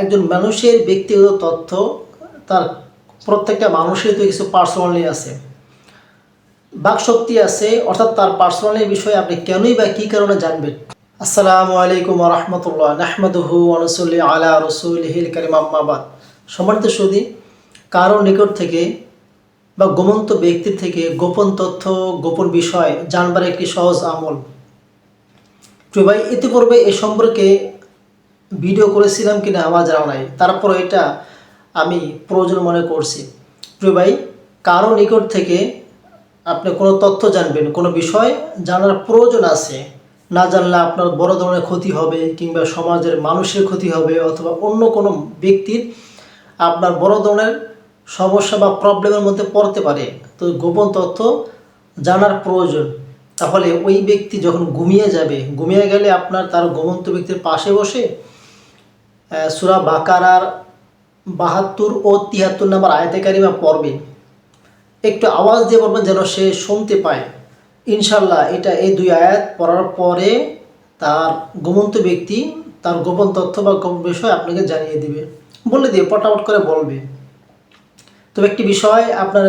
একজন মানুষের ব্যক্তিগত তথ্য তার প্রত্যেকটা মানুষের তো কিছু পার্সোনালি আছে। বাকশক্তি আছে, অর্থাৎ তার পার্সোনালি বিষয়ে আপনি কেনই বা কী কারণে জানবেন? আসসালামু আলাইকুম রহমতুল্লাহ, নাহমাদুহু আনসুল্লি আলা রসুলহিল করিম আম্মাবাদ সম্মানিত সুদী কারও নিকট থেকে বা গোমন্ত ব্যক্তির থেকে গোপন তথ্য, গোপন বিষয় জানবার একটি সহজ আমল। প্রিয় ভাই, ইতিপূর্বে এ সম্পর্কে ভিডিও করেছিলাম কিনা আমার জানা নাই। তারপর এটা আমি প্রয়োজন মনে করছি। প্রিয় ভাই, কারও নিকট থেকে আপনি কোনো তথ্য জানবেন, কোনো বিষয় জানার প্রয়োজন আছে, না জানলে আপনার বড় ধরনের ক্ষতি হবে কিংবা সমাজের মানুষের ক্ষতি হবে অথবা অন্য কোনো ব্যক্তির আপনার বড় ধরনের সমস্যা বা প্রবলেমের মধ্যে পড়তে পারে। তো গোপন তথ্য জানার প্রয়োজন। তাহলে ওই ব্যক্তি যখন ঘুমিয়ে যাবে, ঘুমিয়ে গেলে আপনার তার ঘুমন্ত ব্যক্তির পাশে বসে সুরা বাকারার বাহাত্তর ও তিয়াত্তর নাম্বার আয়তে কারিমা পড়বেন। একটু আওয়াজ দিয়ে বলবেন যেন সে শুনতে পায়। ইনশাল্লাহ এটা এই দুই আয়াত পড়ার পরে তার ঘুমন্ত ব্যক্তি তার গোপন তথ্য বা গোপন বিষয় আপনাকে জানিয়ে দিবে। বলে দিয়ে পটাপট করে বলবে। তবে একটি বিষয় আপনার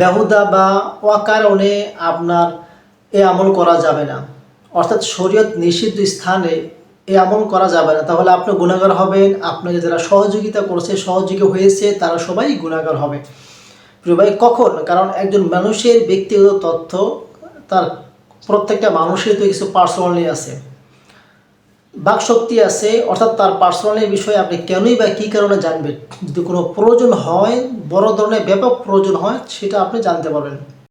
বেহুদা বা অকারণে আপনার এ আমল করা যাবে না। অর্থাৎ শরীয়ত নিষিদ্ধ স্থানে এ আমল করা যাবে না। তাহলে আপনি গুণাগার হবেন, আপনাকে যারা সহযোগিতা করছে, সহযোগী হয়েছে, তারা সবাই গুণাগার হবে। প্রিয় ভাই, কখন? কারণ একজন মানুষের ব্যক্তিগত তথ্য, তার প্রত্যেকটা মানুষের তো কিছু পার্সোনালি আছে। বাকশক্তি আছে, অর্থাৎ তার পার্সোনালি বিষয়ে আপনি কেনই বা কী কারণে জানবেন? যদি কোনো প্রয়োজন হয়, বড় ধরনের ব্যাপক প্রয়োজন হয়, সেটা আপনি জানতে পারবেন।